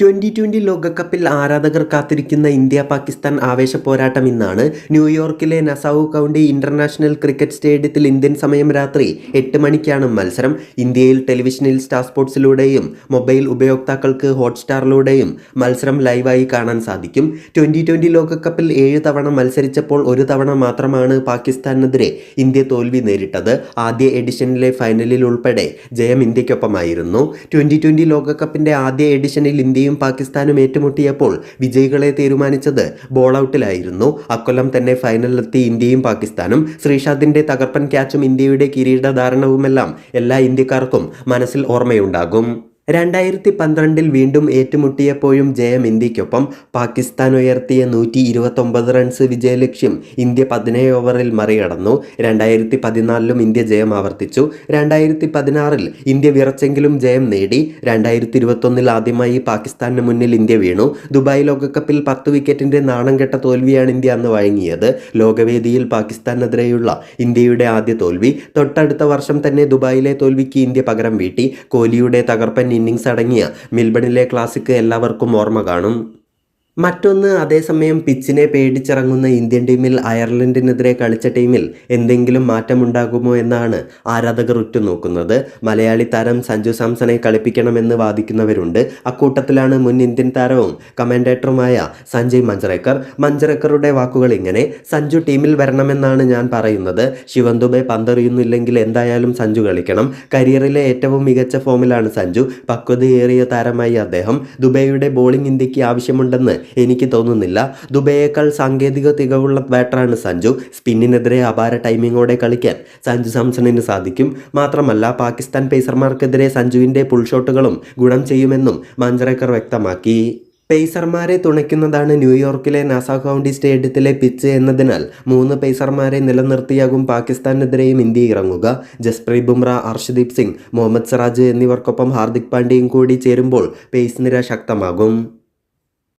Twenty twenty ലോകകപ്പിൽ ആരാധകർ കാത്തിരിക്കുന്ന ഇന്ത്യ പാകിസ്ഥാൻ ആവേശ പോരാട്ടം ഇന്നാണ് ന്യൂയോർക്കിലെ നസാവു കൗണ്ടി ഇന്റർനാഷണൽ ക്രിക്കറ്റ് സ്റ്റേഡിയത്തിൽ ഇന്ത്യൻ സമയം രാത്രി എട്ട് മണിക്കാണ് മത്സരം. ഇന്ത്യയിൽ ടെലിവിഷനിൽ സ്റ്റാർ സ്പോർട്സിലൂടെയും മൊബൈൽ ഉപയോക്താക്കൾക്ക് ഹോട്ട്സ്റ്റാറിലൂടെയും മത്സരം ലൈവായി കാണാൻ സാധിക്കും. ട്വന്റി ട്വന്റി ലോകകപ്പിൽ ഏഴ് തവണ മത്സരിച്ചപ്പോൾ ഒരു തവണ മാത്രമാണ് പാകിസ്ഥാനെതിരെ ഇന്ത്യ തോൽവി നേരിട്ടത്. ആദ്യ എഡിഷനിലെ ഫൈനലിൽ ഉൾപ്പെടെ ജയം ഇന്ത്യക്കൊപ്പമായിരുന്നു. ട്വന്റി ട്വന്റി ലോകകപ്പിന്റെ ആദ്യ എഡിഷനിൽ ഇന്ത്യയും പാകിസ്ഥാനും ഏറ്റുമുട്ടിയപ്പോൾ വിജയികളെ തീരുമാനിച്ചത് ബോൾ ഔട്ടിലായിരുന്നു അക്കൊല്ലം തന്നെ ഫൈനലിലെത്തി ഇന്ത്യയും പാകിസ്ഥാനും. ശ്രീഷാദിന്റെ തകർപ്പൻ ക്യാച്ചും ഇന്ത്യയുടെ കിരീടധാരണവുമെല്ലാം എല്ലാ ഇന്ത്യക്കാർക്കും മനസ്സിൽ ഓർമ്മയുണ്ടാകും. രണ്ടായിരത്തി പന്ത്രണ്ടിൽ വീണ്ടും ഏറ്റുമുട്ടിയപ്പോഴും ജയം ഇന്ത്യക്കൊപ്പം പാകിസ്ഥാൻ ഉയർത്തിയ നൂറ്റി ഇരുപത്തൊമ്പത് റൺസ് വിജയലക്ഷ്യം ഇന്ത്യ പതിനേഴ് ഓവറിൽ മറികടന്നു. രണ്ടായിരത്തി പതിനാലിലും ഇന്ത്യ ജയം ആവർത്തിച്ചു. രണ്ടായിരത്തി പതിനാറിൽ ഇന്ത്യ വിറച്ചെങ്കിലും ജയം നേടി. രണ്ടായിരത്തി ഇരുപത്തൊന്നിൽ ആദ്യമായി പാകിസ്ഥാന് മുന്നിൽ ഇന്ത്യ വീണു. ദുബായ് ലോകകപ്പിൽ പത്ത് വിക്കറ്റിന്റെ നാണം കെട്ട തോൽവിയാണ് ഇന്ത്യ അന്ന് വഴങ്ങിയത്. ലോകവേദിയിൽ പാകിസ്ഥാനെതിരെയുള്ള ഇന്ത്യയുടെ ആദ്യ തോൽവി. തൊട്ടടുത്ത വർഷം തന്നെ ദുബായിലെ തോൽവിക്ക് ഇന്ത്യ പകരം വീട്ടി. കോഹ്ലിയുടെ തകർപ്പൻ ഇന്നിങ്സ് അടങ്ങിയ മിൽബണിലെ ക്ലാസിക് എല്ലാവർക്കും ഓർമ്മ കാണും. മറ്റൊന്ന് അതേസമയം പിച്ചിനെ പേടിച്ചിറങ്ങുന്ന ഇന്ത്യൻ ടീമിൽ അയർലൻഡിനെതിരെ കളിച്ച ടീമിൽ എന്തെങ്കിലും മാറ്റമുണ്ടാകുമോ എന്നാണ് ആരാധകർ ഉറ്റുനോക്കുന്നത്. മലയാളി താരം സഞ്ജു സാംസണെ കളിപ്പിക്കണമെന്ന് വാദിക്കുന്നവരുണ്ട്. അക്കൂട്ടത്തിലാണ് മുൻ ഇന്ത്യൻ താരവും കമന്റേറ്ററുമായ സഞ്ജയ് മഞ്ചറേക്കർ. മഞ്ചറേക്കറുടെ വാക്കുകൾ ഇങ്ങനെ സഞ്ജു ടീമിൽ വരണമെന്നാണ് ഞാൻ പറയുന്നത്. ശിവൻ ദുബെ പന്തെറിയുന്നില്ലെങ്കിൽ എന്തായാലും സഞ്ജു കളിക്കണം. കരിയറിലെ ഏറ്റവും മികച്ച ഫോമിലാണ് സഞ്ജു. പക്വതയേറിയ താരമായി അദ്ദേഹം. ദുബൈയുടെ ബോളിംഗ് ഇന്ത്യയ്ക്ക് ആവശ്യമുണ്ടെന്ന് എനിക്ക് തോന്നുന്നില്ല. ദുബൈയേക്കാൾ സാങ്കേതിക തികവുള്ള ബാറ്ററാണ് സഞ്ജു. സ്പിന്നിനെതിരെ അപാര ടൈമിങ്ങോടെ കളിക്കാൻ സഞ്ജു സാംസണിന് സാധിക്കും. മാത്രമല്ല പാകിസ്ഥാൻ പേസർമാർക്കെതിരെ സഞ്ജുവിന്റെ പുൾഷോട്ടുകളും ഗുണം ചെയ്യുമെന്നും മഞ്ജറേക്കർ വ്യക്തമാക്കി. പേസർമാരെ തുണയ്ക്കുന്നതാണ് ന്യൂയോർക്കിലെ നാസ കൗണ്ടി സ്റ്റേഡിയത്തിലെ പിച്ച് എന്നതിനാൽ മൂന്ന് പേസർമാരെ നിലനിർത്തിയാകും പാകിസ്ഥാനെതിരെയും ഇന്ത്യ ഇറങ്ങുക. ജസ്പ്രീത് ബുംറ അർഷദീപ് സിംഗ് മുഹമ്മദ് സിറാജ് എന്നിവർക്കൊപ്പം ഹാർദിക് പാണ്ഡ്യയും കൂടി ചേരുമ്പോൾ പേസ് നിര ശക്തമാകും.